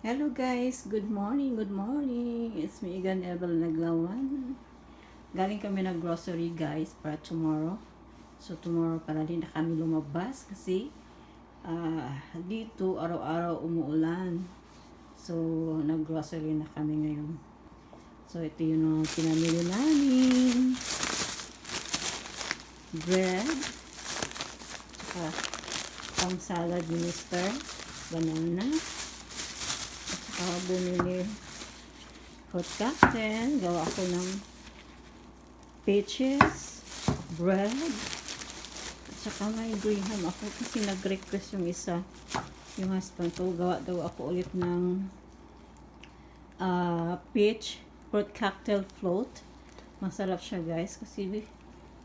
Hello guys, good morning, good morning. It's me again, Evel Naglawan. Galing kami ng grocery guys para tomorrow. So tomorrow para din na kami lumabas kasi ah, dito araw-araw umuulan. So nag-grocery na kami ngayon. So ito yung mga pinamili namin. Bread. Tsaka pang salad ni Mr. Banana. Saka bumili hot cocktail. Gawa ko ng peaches, bread. At saka may green ham ako kasi nag-request yung isa. Yung husband ko. Gawa daw ako ulit ng ah, peach fruit cocktail float. Masarap siya guys kasi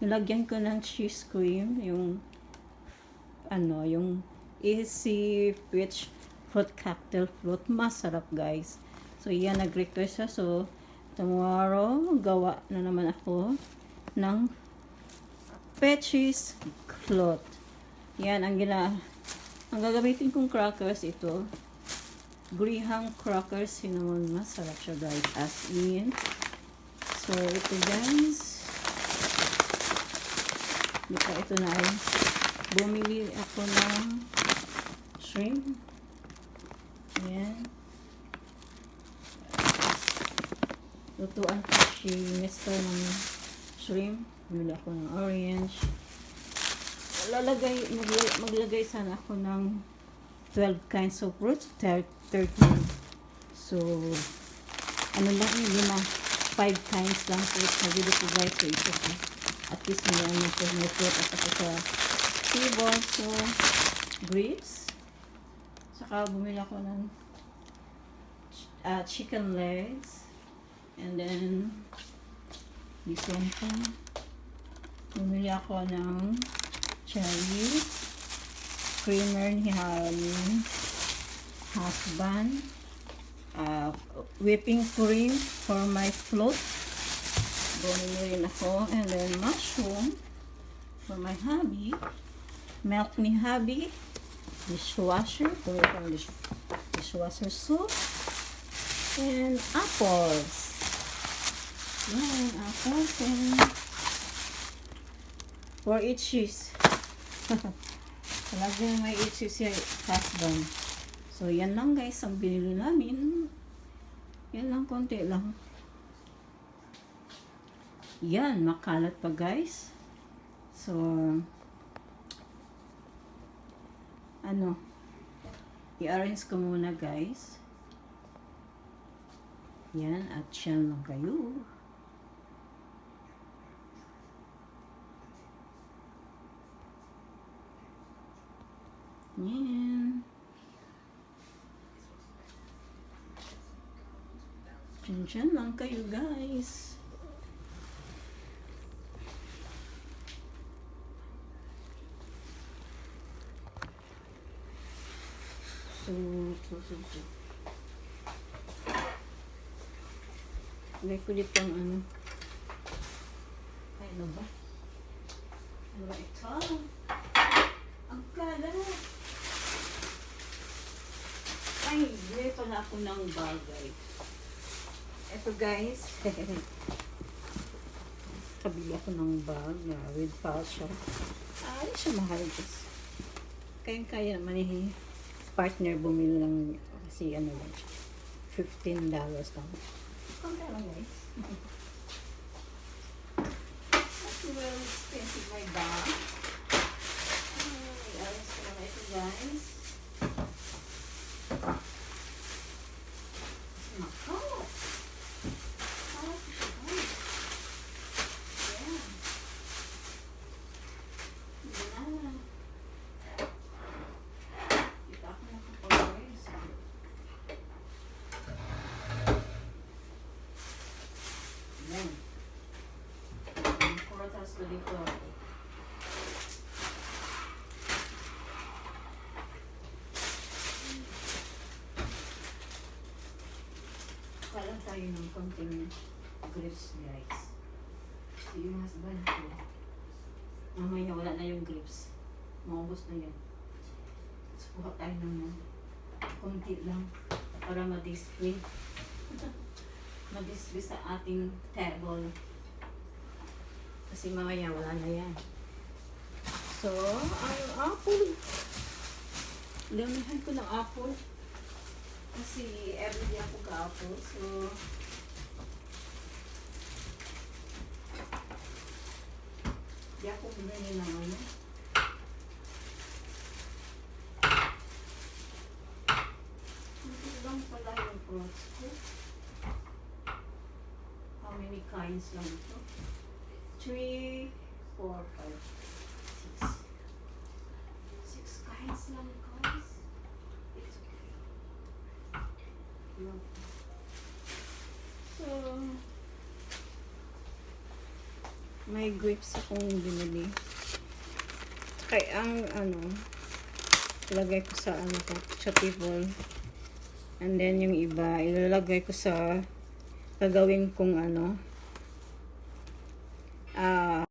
nilagyan ko ng cheese cream yung ano, yung easy peach fruit cocktail float. Masarap, guys. So, yan, nag-request siya. So, tomorrow, gawa na naman ako ng peaches float. Yan, ang gina... Ang gagamitin kong crackers ito. Graham crackers. Cinnamon. Masarap siya, guys. As in. So, ito, guys. Ito, ito na ay bumili ako ng shrimp. Ayan. Lutuan ko si Mr. ng shrimp. Bumili ako ng orange. Lalagay, maglagay, maglagay sana ako ng 12 kinds of fruits. 13. So, ano lang yun, lima, 5 kinds lang fruits. Nabili ko guys. So, ito ko. At least may ano po, may fruit at saka sa table. So, grapes. Saka bumili ako ng uh, chicken legs. And then, this one pa. Bumili ako ng cherry. Creamer ni aming husband. Uh, whipping cream for my float. Bumili rin ako. And then, mushroom for my hubby. Milk ni hubby dishwasher, puro pang dish, dishwasher soap, and apples. Yan, apples and for cheese. Talagang may cheese si husband. So, yan lang guys ang binili namin. Yan lang, konti lang. Yan, makalat pa guys. So, ano, i-arrange ko muna guys. Yan, at yan lang kayo. Yan. Diyan, diyan lang kayo guys. So. May kulit pang ano. Ay, ano ba? Ano ba ito? Ang kalat. Ay, bili pala ako ng bagay. Ito guys. Kabili ako ng bag na with pouch siya. Ah, hindi siya mahal guys. Kayang-kaya naman eh partner bumili lang kasi ano lang siya. $15 lang. Lang guys. Well expensive my bag. Ay, ayos ko na ito guys. Nako! Hawak siya guys. Ayan. Ayan. Kita ako nakapag-guys. Yan. Ang ko dito. Kalang tayo ng konting grapes, guys. So, yung husband ko, mamaya wala na yung grapes. Maubos na yan. So, kuha tayo ng konti lang. para ma-display. ma-display sa ating table. Kasi mamaya wala na yan. So, ang apple. Damihan ko ng apple. Kasi everyday ako ka-apple. So, di ako bumili ng ano. Hindi lang pala yung fruits ko. How many kinds lang ito? Three, four, five, six. Six kinds lang, guys. It's okay. Yun. So, may grapes akong binili. Kaya ang ano, ilagay ko sa ano ko, sa table. And then yung iba, ilalagay ko sa gagawin kong ano, uh,